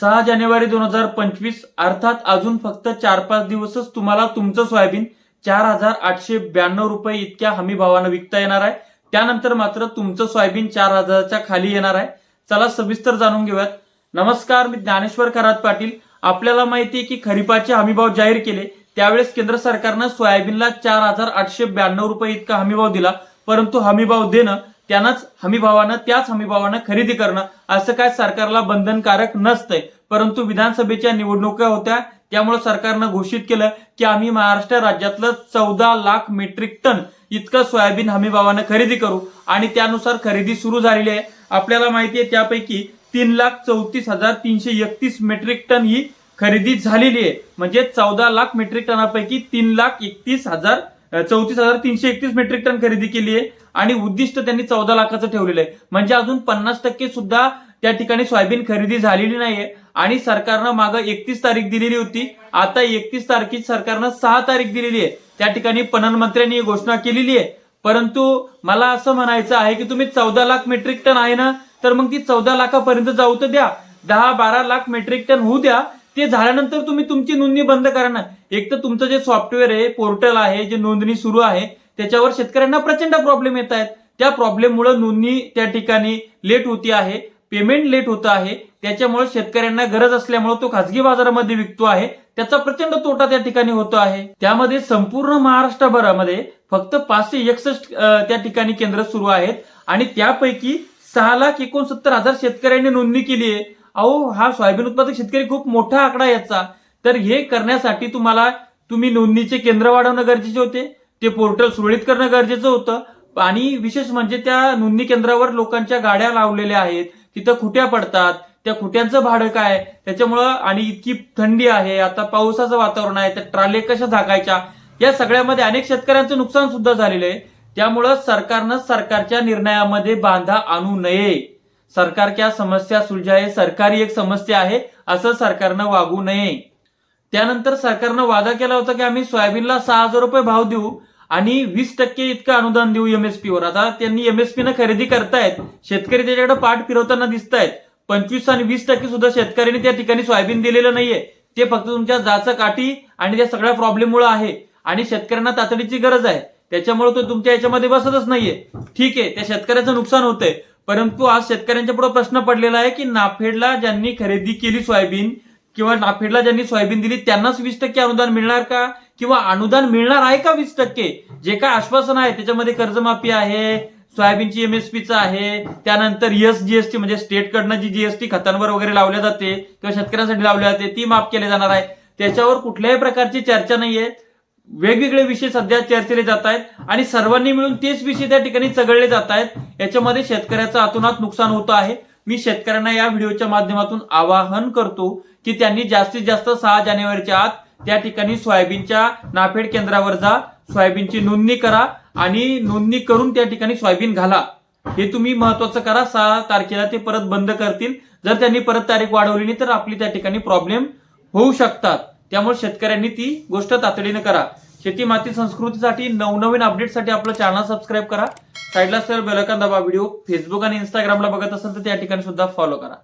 सहा जानेवारी दोन हजार पंचवीस अर्थात अजून फक्त चार पाच दिवसच तुम्हाला तुमचं सोयाबीन चार हजार आठशे ब्याण्णव रुपये इतक्या हमी भावानं विकता येणार आहे. त्यानंतर मात्र तुमचं सोयाबीन चार हजारच्या खाली येणार आहे. चला सविस्तर जाणून घेऊयात. नमस्कार मी ज्ञानेश्वर खरात पाटील. आपल्याला माहिती आहे की खरीपाचे हमीभाव जाहीर केले. त्यावेळेस केंद्र सरकारनं सोयाबीनला चार हजार आठशे ब्याण्णव रुपये इतका हमीभाव दिला. परंतु हमीभाव देणं त्यांनाच हमीभावानं त्याच हमीभावानं खरेदी करणं असं काय सरकारला बंधनकारक नसतंय. परंतु विधानसभेच्या निवडणुका होत्या त्यामुळे सरकारनं घोषित केलं की आम्ही महाराष्ट्र राज्यातलं चौदा लाख मेट्रिक टन इतकं सोयाबीन हमीभावानं खरेदी करू आणि त्यानुसार खरेदी सुरू झालेली आहे. आपल्याला माहिती आहे त्यापैकी तीन लाख चौतीस हजार तीनशे एकतीस मेट्रिक टन ही खरेदी झालेली आहे. म्हणजे चौदा लाख मेट्रिक टनापैकी तीन लाख एकतीस हजार चौतीस हजार तीनशे एकतीस मेट्रिक टन खरेदी केली आहे आणि उद्दिष्ट त्यांनी चौदा लाखाचं ठेवलेलं आहे. म्हणजे अजून पन्नास टक्के सुद्धा त्या ठिकाणी सोयाबीन खरेदी झालेली नाहीये. आणि सरकारनं मागं एकतीस तारीख दिलेली होती. आता एकतीस तारखेची सरकारनं सहा तारीख दिलेली आहे. त्या ठिकाणी पणन मंत्र्यांनी घोषणा केलेली आहे. परंतु मला असं म्हणायचं आहे की तुम्ही चौदा लाख मेट्रिक टन आहे ना तर मग ती चौदा लाखापर्यंत जाऊ तर द्या. दहा बारा लाख मेट्रिक टन होऊ द्या. ते झाल्यानंतर तुम्ही तुमची नोंदणी बंद करा ना. एक तर तुमचं जे सॉफ्टवेअर आहे पोर्टल आहे जे नोंदणी सुरू आहे त्याच्यावर शेतकऱ्यांना प्रचंड प्रॉब्लेम येत आहेत. त्या प्रॉब्लेममुळे नोंदणी त्या ठिकाणी लेट होती आहे पेमेंट लेट होत आहे. त्याच्यामुळे शेतकऱ्यांना गरज असल्यामुळे तो खासगी बाजारामध्ये विकतो आहे. त्याचा प्रचंड तोटा त्या ठिकाणी होतो आहे. त्यामध्ये संपूर्ण महाराष्ट्रभरामध्ये फक्त पाचशे एकसष्ट त्या ठिकाणी केंद्र सुरू आहेत. आणि त्यापैकी सहा लाख एकोणसत्तर हजार शेतकऱ्यांनी नोंदणी केली आहे. अहो हा सोयाबीन उत्पादक शेतकरी खूप मोठा आकडा याचा. तर हे करण्यासाठी तुम्हाला तुम्ही नोंदणीचे केंद्र वाढवणं गरजेचे होते ते पोर्टल सुरळीत करणं गरजेचं होतं. आणि विशेष म्हणजे त्या नोंदणी केंद्रावर लोकांच्या गाड्या लावलेल्या आहेत तिथं खुट्या पडतात त्या खुट्यांचं भाडं काय त्याच्यामुळं आणि इतकी थंडी आहे आता पावसाचं वातावरण आहे तर ट्राले कशा झाकायच्या? या सगळ्यामध्ये अनेक शेतकऱ्यांचं नुकसान सुद्धा झालेलं आहे. त्यामुळं सरकारनं सरकारच्या निर्णयामध्ये बांधा आणू नये. सरकारच्या समस्या सुलझाये सरकारी एक समस्या आहे असं सरकारनं वागू नये. त्यानंतर सरकारनं वादा केला होता की आम्ही सोयाबीनला सहा हजार रुपये भाव देऊ आणि वीस टक्के इतकं अनुदान देऊ एमएसपी वर. आता त्यांनी एमएसपी न खरेदी करतायत शेतकरी त्याच्याकडे पाठ फिरवताना दिसत आहेत पंचवीस आणि वीस टक्के सुद्धा शेतकऱ्यांनी त्या ठिकाणी सोयाबीन दिलेलं नाहीये. ते फक्त तुमच्या जाचं काठी आणि त्या सगळ्या प्रॉब्लेममुळे आहे आणि शेतकऱ्यांना तातडीची गरज आहे. त्याच्यामुळे तो तुमच्या याच्यामध्ये बसतच नाहीये. ठीक आहे त्या शेतकऱ्याचं नुकसान होतंय परंतु आज शेतकऱ्यांच्या पुढे प्रश्न पडलेला आहे की नाफेडला ज्यांनी खरेदी केली सोयाबीन किंवा नाफेडला ज्यांनी सोयाबीन दिली त्यांनाच वीस टक्के अनुदान मिळणार का? किंवा अनुदान मिळणार आहे का वीस टक्के? जे काय आश्वासन आहे त्याच्यामध्ये कर्जमाफी आहे सोयाबीनची एमएसपीचं आहे त्यानंतर एस जीएसटी म्हणजे स्टेटकडनं जी जीएसटी खतांवर वगैरे लावल्या जाते किंवा शेतकऱ्यांसाठी लावल्या जाते ती माफ केली जाणार आहे. त्याच्यावर कुठल्याही प्रकारची चर्चा नाहीये. वेगवेगळे विषय सध्या चर्चेले जात आहेत आणि सर्वांनी मिळून तेच विषय त्या ठिकाणी चघळले जात आहेत. याच्यामध्ये शेतकऱ्याचं अतोनात नुकसान होतं आहे. मी शेतकऱ्यांना या व्हिडिओच्या माध्यमातून आवाहन करतो की त्यांनी जास्तीत जास्त सहा जानेवारीच्या आत त्या ठिकाणी सोयाबीनच्या नाफेड केंद्रावर जा सोयाबीनची नोंदणी करा आणि नोंदणी करून त्या ठिकाणी सोयाबीन घाला. हे तुम्ही महत्वाचं करा. सहा तारखेला ते परत बंद करतील. जर त्यांनी परत तारीख वाढवली नाही तर आपली त्या ठिकाणी प्रॉब्लेम होऊ शकतात. त्यामुळे शेतकऱ्यांनी ती गोष्ट तातडीनं करा. शेती माती संस्कृतीसाठी नवनवीन अपडेटसाठी आपलं चॅनल सबस्क्राईब करा. साईडला असलेला बेलकन दाबा व्हिडिओ फेसबुक आणि इंस्टाग्रामला बघत असेल तर त्या ठिकाणी सुद्धा फॉलो करा.